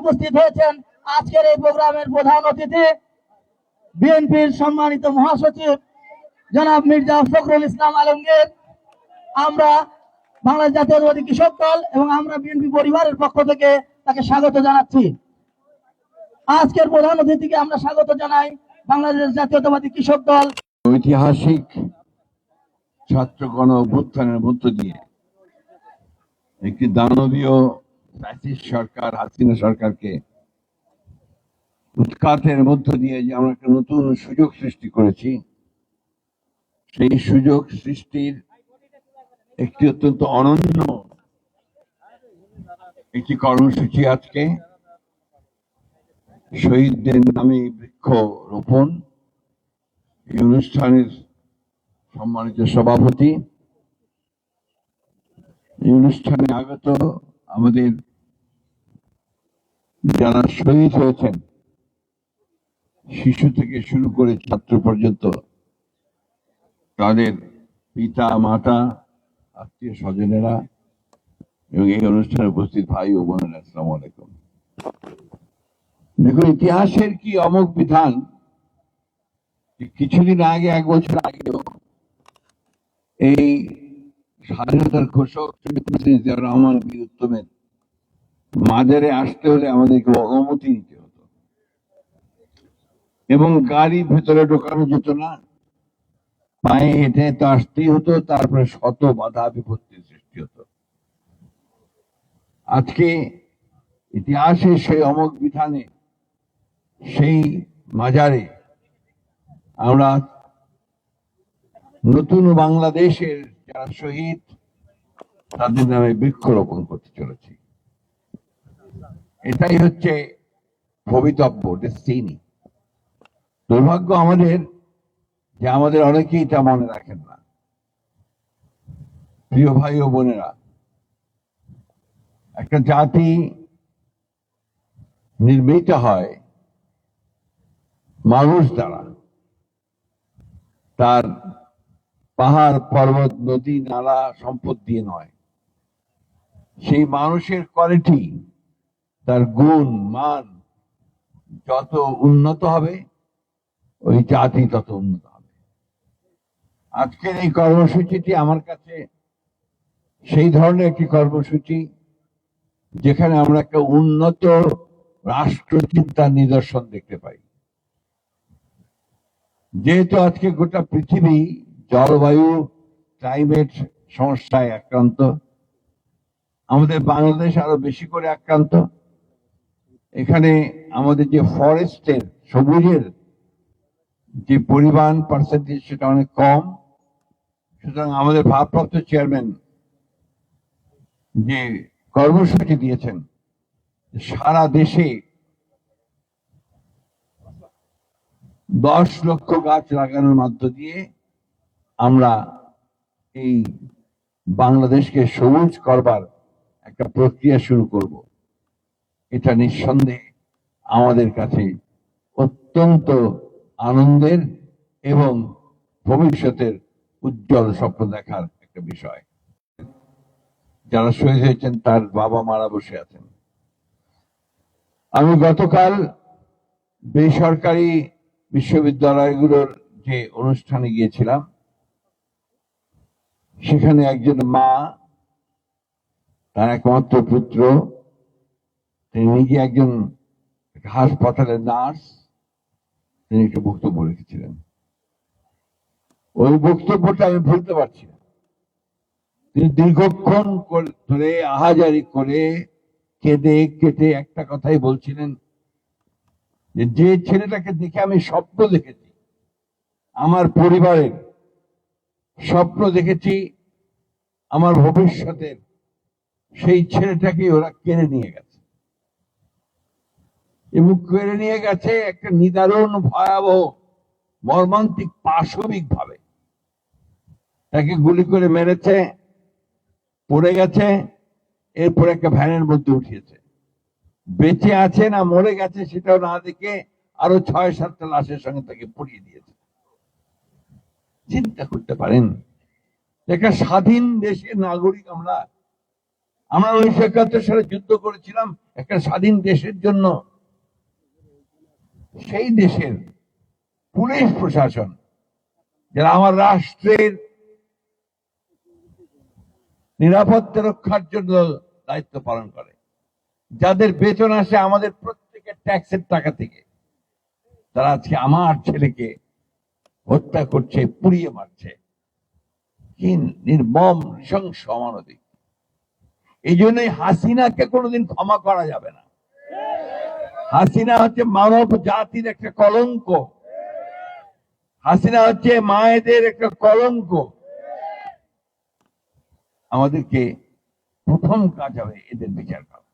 উপস্থিত হয়েছেন আজকের এই প্রোগ্রামের প্রধান অতিথি বিএনপির সম্মানিত মহাসচিব জনাব মির্জা ফখরুল ইসলাম আলমগীর। আমরা বাংলাদেশ জাতীয়তাবাদী কৃষক দল এবং আমরা বিএনপি পরিবারের পক্ষ থেকে তাকে স্বাগত জানাচ্ছি। আজকের প্রধান অতিথিকে আমরা স্বাগত জানাই বাংলাদেশ জাতীয়তাবাদী কৃষক দল। ঐতিহাসিক ছাত্র গণ অভ্যুত্থানের মধ্য দিয়ে একটি দানবীয় ফ্যাসিস্ট সরকার, হাসিনা সরকারকে উৎখাতের মধ্য দিয়ে যে আমরা একটা নতুন সুযোগ সৃষ্টি করেছি, সেই সুযোগ সৃষ্টির একটি অত্যন্ত অনন্য একটি কর্মসূচি আজকে। শহীদদের নামে বৃক্ষ রোপণ এই অনুষ্ঠানের সম্মানিত সভাপতি। এই অনুষ্ঠানে আগত আমাদের যারা শহীদ হয়েছেন, শিশু থেকে শুরু করে ছাত্র পর্যন্ত, তাদের পিতা, মাতা, আত্মীয় স্বজনেরা এবং এই অনুষ্ঠানে উপস্থিত ভাই ও বোনেরা, আসসালামু আলাইকুম। দেখুন, ইতিহাসের কি অমোঘ বিধান কিছুদিন আগে, এক বছর আগেও এই স্বাধীনতার ঘোষক রহমান বীর উত্তমের মাজারে আসতে হলে আমাদেরকে অনুমতি নিতে হতো। এবং গাড়ি ভেতরে ঢোকানো যেত না। পায়ে হেঁটে তো আসতেই হতো, তারপরে শত বাধা বিপত্তির সৃষ্টি হতো। আজকে ইতিহাসের সেই অমোঘ বিধানে, সেই মাজারে আমরা নতুন বাংলাদেশের যারা শহীদ, তাদের নামে বৃক্ষরোপণ করতে চলেছি। এটাই হচ্ছে ভবিতব্য ডেস্টিনি দুর্ভাগ্য আমাদের যে আমাদের অনেকেই তা মনে রাখেন না। প্রিয় ভাই ও বোনেরা, একটা জাতি নির্মিত হয় মানুষ দ্বারা। তার পাহাড়, পর্বত, নদী, নালা, সম্পদ দিয়ে নয়। সেই মানুষের কোয়ালিটি তার গুণ, মান যত উন্নত হবে, ওই জাতি তত উন্নত হবে। আজকের এই কর্মসূচিটি আমার কাছে সেই ধরনের একটি কর্মসূচি, যেখানে আমরা একটা উন্নত রাষ্ট্রচিন্তার নিদর্শন দেখতে পাই। যেহেতু আজকে গোটা পৃথিবী জলবায়ু, ক্লাইমেট সমস্যায় আক্রান্ত, আমাদের বাংলাদেশ আরও বেশি করে আক্রান্ত এখানে আমাদের যে ফরেস্টের, সবুজের যে পরিমাণ পার্সেন্টেজ সেটা অনেক কম। সুতরাং আমাদের ভারপ্রাপ্ত চেয়ারম্যান যে কর্মসূচি দিয়েছেন, সারা দেশে দশ লক্ষ গাছ লাগানোর মধ্য দিয়ে আমরা এই বাংলাদেশকে সবুজ করবার একটা প্রক্রিয়া শুরু করব। এটা নিঃসন্দেহে আমাদের কাছে অত্যন্ত আনন্দের এবং ভবিষ্যতের উজ্জ্বল স্বপ্ন দেখার একটা বিষয়। যারা শহীদ হয়েছেন, তার বাবা মারা বসে আছেন। আমি গতকাল বেসরকারি বিশ্ববিদ্যালয়গুলোর যে অনুষ্ঠানে গিয়েছিলাম, সেখানে একজন মা, তার একমাত্র পুত্র তিনি নিজে একজন হাসপাতালের নার্স, তিনি একটু বক্তব্য রেখেছিলেন। ওই বক্তব্যটা আমি ভুলতে পারছি না। তিনি দীর্ঘক্ষণ ধরে আহাজারি করে কেঁদে কেটে একটা কথাই বলছিলেন যে যে ছেলেটাকে দেখে আমি স্বপ্ন দেখেছি, আমার পরিবারের স্বপ্ন দেখেছি, আমার ভবিষ্যতের সেই ছেলেটাকে ওরা কেড়ে নিয়ে গেছে। এবং কেড়ে নিয়ে গেছে একটা নিদারুণ ভয়াবহ মর্মান্তিক পাশবিক ভাবে। তাকে গুলি করে মেরেছে, পড়ে গেছে, এরপর একটা ভ্যানের মধ্যে উঠিয়েছে। বেঁচে আছে না মরে গেছে সেটাও না দেখে আরও ছয় সাতটা লাশের সঙ্গে তাকে পড়িয়ে দিয়েছে। চিন্তা করতে পারেন, একটা স্বাধীন দেশের নাগরিক আমরা। আমরা উনিশশো একাত্তর সালে যুদ্ধ করেছিলাম, একটা স্বাধীন দেশের জন্য সেই দেশের পুলিশ প্রশাসন, যারা আমার রাষ্ট্রের নিরাপত্তা রক্ষার জন্য দায়িত্ব পালন করে, যাদের বেতন আসে আমাদের প্রত্যেকের ট্যাক্সের টাকা থেকে, তারা আজকে আমার ছেলেকে হত্যা করছে, পুড়িয়ে মারছে। কি নির্মম, নৃশংস, অমানবিক। এই জন্যই হাসিনাকে কোনোদিন ক্ষমা করা যাবে না। হাসিনা হচ্ছে মানব জাতির একটা কলঙ্ক। হাসিনা হচ্ছে মায়েদের একটা কলঙ্ক। আমাদেরকে প্রথম কাজ হবে এদের বিচার করা।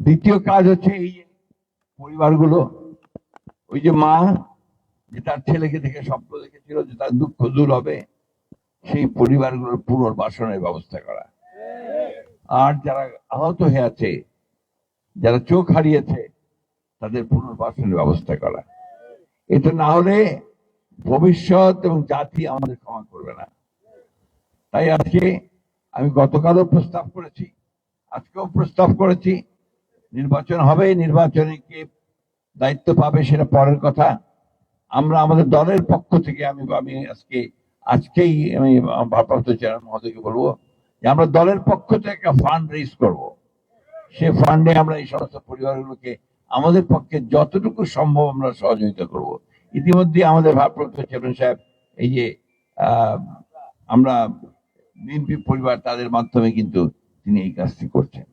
দ্বিতীয় কাজ হচ্ছে এই পরিবারগুলো, ওই যে মা, যে তার ছেলেকে দেখে স্বপ্ন দেখেছিল যে তার দুঃখ দূর হবে, সেই পরিবারগুলোর পুনর্বাসনের ব্যবস্থা করা। আর যারা আহত হয়ে আছে যারা চোখ হারিয়েছে, তাদের পুনর্বাসনের ব্যবস্থা করা। এটা না হলে ভবিষ্যৎ এবং জাতি আমাদের ক্ষমা করবে না। তাই আজকে আমি গতকালও প্রস্তাব করেছি, আজকেও প্রস্তাব করেছি, নির্বাচন হবে, নির্বাচনে কে দায়িত্ব পাবে সেটা পরের কথা। আমরা আমাদের দলের পক্ষ থেকে আমি আমি আজকে, আজকেই আমি ভারপ্রাপ্ত চেয়ারম্যান মহোদয়কে বলব যে আমরা দলের পক্ষ থেকে একটা ফান্ড রেজ করব। সে ফান্ডে আমরা এই সমস্ত পরিবারগুলোকে, আমাদের পক্ষে যতটুকু সম্ভব আমরা সহযোগিতা করব। ইতিমধ্যে আমাদের ভারপ্রাপ্ত চেয়ারম্যান সাহেব এই যে আমরা বিএনপি পরিবার তাদের মাধ্যমে কিন্তু তিনি এই কাজটি করছেন।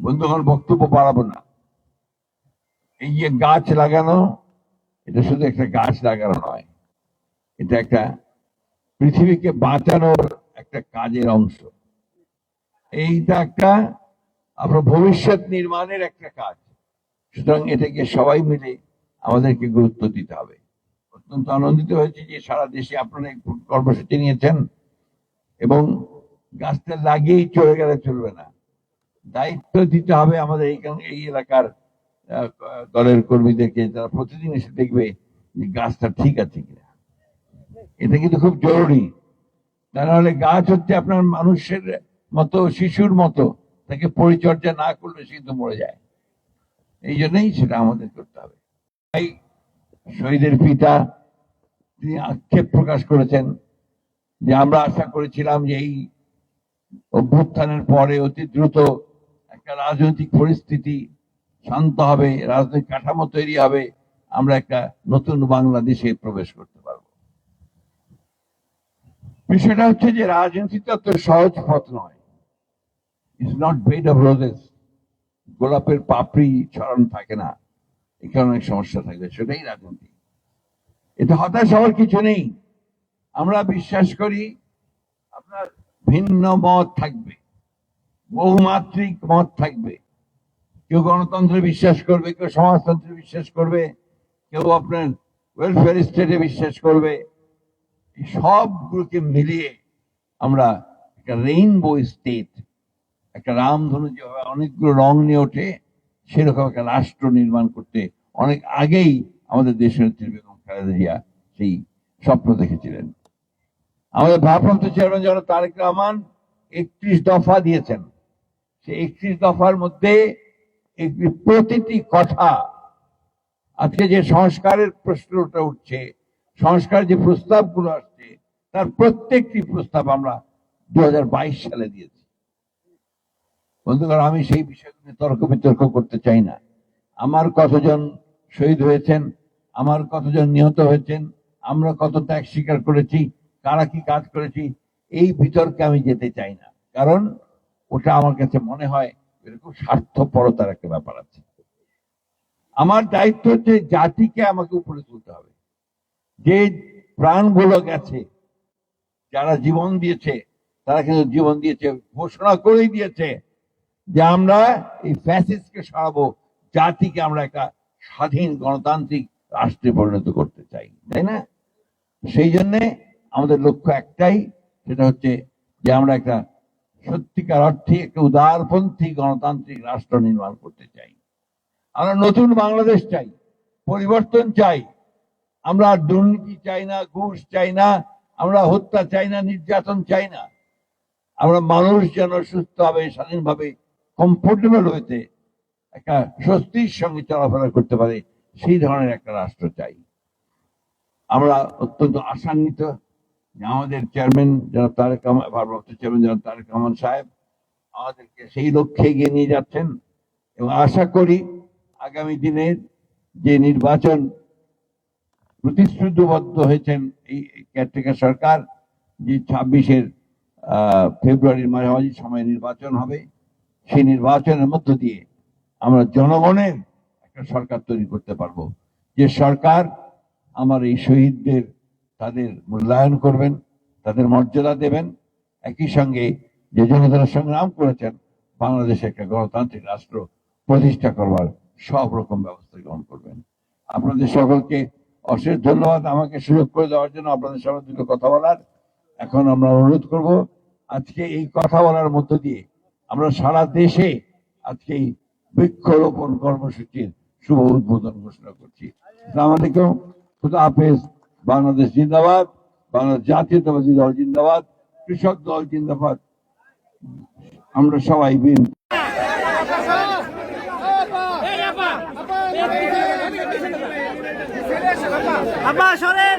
বন্ধুগণ, বক্তব্য বাড়াবো না। এই যে গাছ লাগানো, এটা শুধু একটা গাছ লাগানো নয়, এটা একটা পৃথিবীকে বাঁচানোর একটা কাজের অংশ। এইটা একটা আপনার ভবিষ্যৎ নির্মাণের একটা কাজ। সুতরাং এটাকে সবাই মিলে আমাদেরকে গুরুত্ব দিতে হবে। অত্যন্ত আনন্দিত হয়েছে যে সারা দেশে আপনারা কর্মসূচি নিয়েছেন এবং গাছটা লাগিয়েই চলে গেলে চলবে না। দায়িত্ব দিতে হবে আমাদের এইখানে এই এলাকার দলের কর্মীদেরকে যারা প্রতিদিন এসে দেখবে যে গাছটা ঠিক আছে কিনা। এটা কিন্তু খুব জরুরি। তা নাহলে গাছ হচ্ছে আপনার মানুষের মতো, শিশুর মতো। তাকে পরিচর্যা না করলে সে কিন্তু মরে যায়। এই জন্যই সেটা আমাদের করতে হবে। তাই শহীদের পিতা, তিনি আক্ষেপ প্রকাশ করেছেন যে আমরা আশা করেছিলাম যে এই অভ্যুত্থানের পরে অতি দ্রুত একটা রাজনৈতিক পরিস্থিতি শান্ত হবে, রাজনৈতিক কাঠামো তৈরি হবে, আমরা একটা নতুন বাংলাদেশে প্রবেশ করতে পারব। বিষয়টা হচ্ছে যে রাজনীতি তো সহজ পথ নয়। It's not bed of roses গোলাপের পাপড়ি ছড়ানো থাকে না। এখানে অনেক সমস্যা থাকবে সেটাই রাজনীতি এটা হতাশ হওয়ার কিছু নেই। আমরা বিশ্বাস করি, আপনার ভিন্ন মত থাকবে। বহুমাত্রিক মত থাকবে। কেউ গণতন্ত্রে বিশ্বাস করবে, কেউ সমাজতন্ত্রে বিশ্বাস করবে, কেউ আপনার ওয়েলফেয়ার স্টেটে বিশ্বাস করবে। সবগুলোকে মিলিয়ে আমরা একটা রেইনবো স্টেট একটা রামধনু যেভাবে অনেকগুলো রং নিয়ে ওঠে, সেরকম একটা রাষ্ট্র নির্মাণ করতে অনেক আগেই আমাদের দেশের নেত্রী বেগম খালেদা জিয়া সেই স্বপ্ন দেখেছিলেন। আমাদের ভারপ্রাপ্ত চেয়ারম্যান যেন তারেক রহমান একত্রিশ দফা দিয়েছেন। সেই একত্রিশ দফার মধ্যে প্রতিটি কথা, আজকে যে সংস্কারের প্রশ্নটা উঠছে, সংস্কার যে প্রস্তাবগুলো আসছে, তার প্রত্যেকটি প্রস্তাব আমরা দু হাজার বাইশ সালে দিয়েছি। বন্ধুগণ, আমি সেই বিষয়গুলো তর্ক বিতর্ক করতে চাই না। আমার কতজন শহীদ হয়েছেন? আমার কতজন নিহত হয়েছেন? আমরা কত ত্যাগ স্বীকার করেছি? কারা কি কাজ করেছি? এই বিতর্কে আমি যেতে চাই না। কারণ ওটা আমার কাছে মনে হয় এরকম স্বার্থপরতার একটা ব্যাপার আছে। আমার দায়িত্ব হচ্ছে জাতিকে আমাকে উপরে তুলতে হবে। যে প্রাণগুলো গেছে, যারা জীবন দিয়েছে, তারা কিন্তু জীবন দিয়েছে, ঘোষণা করেই দিয়েছে যে আমরা এই ফ্যাসিস্টকে সরাবো, জাতিকে আমরা একটা স্বাধীন গণতান্ত্রিক রাষ্ট্রে পরিণত করতে চাই, তাই না? সেই জন্যে আমাদের লক্ষ্য একটাই, সেটা হচ্ছে যে আমরা একটা সত্যিকার অর্থে একটা উদারপন্থী গণতান্ত্রিক রাষ্ট্র নির্মাণ করতে চাই। আমরা নতুন বাংলাদেশ চাই, পরিবর্তন চাই। আমরা দুর্নীতি চাই না, ঘুষ চাই না, আমরা হত্যা চাই না, নির্যাতন চাই না। আমরা মানুষ যেন সুস্থভাবে, স্বাধীনভাবে কমফোর্টেবল হইতে একটা স্বস্তির সঙ্গে চলাফেরা করতে পারে, সেই ধরনের একটা রাষ্ট্র চাই। আমরা অত্যন্ত আশান্বিত আমাদের চেয়ারম্যান যারা তারেক ভারপ্রাপ্ত চেয়ারম্যান যারা তারেক রহমান সাহেব আমাদেরকে সেই লক্ষ্যে এগিয়ে নিয়ে যাচ্ছেন এবং আশা করি আগামী দিনের যে নির্বাচন প্রতিশ্রুতিবদ্ধ হয়েছেন এই কেয়ারটেকার সরকার, যে ছাব্বিশের ফেব্রুয়ারির মাঝামাঝি সময় নির্বাচন হবে সেই নির্বাচনের মধ্য দিয়ে আমরা জনগণের একটা সরকার তৈরি করতে পারব। যে সরকার আমার এই শহীদদের তাদের মূল্যায়ন করবেন, তাদের মর্যাদা দেবেন। একই সঙ্গে যে জনতারা সংগ্রাম করেছেন, বাংলাদেশে একটা গণতান্ত্রিক রাষ্ট্র প্রতিষ্ঠা করবার সব রকম ব্যবস্থা গ্রহণ করবেন। আপনাদের সকলকে অশেষ ধন্যবাদ আমাকে সুযোগ করে দেওয়ার জন্য, আপনাদের সামনে দুটো কথা বলার। এখন আমরা অনুরোধ করব, আজকে এই কথা বলার মধ্য দিয়ে আমরা সারা দেশে আজকে বৃক্ষরোপণ কর্মসূচির শুভ উদ্বোধন ঘোষণা করছি। আসসালামু আলাইকুম। খুদা হাফেজ। বাংলাদেশ জিন্দাবাদ। বাংলাদেশ জাতীয়তাবাদী দল জিন্দাবাদ। কৃষক দল জিন্দাবাদ। আমরা সবাই বিন সরেন।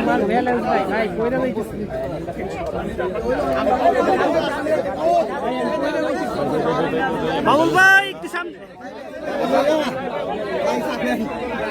আমার ব্যালেন্স নাই ভাই কইরা যাইতেছি বাবুল ভাই একটু সামনে ভাই, ইয়াল্লাহ, ক্যামেরাটা দেখা যায় না, এই যে পারলেন।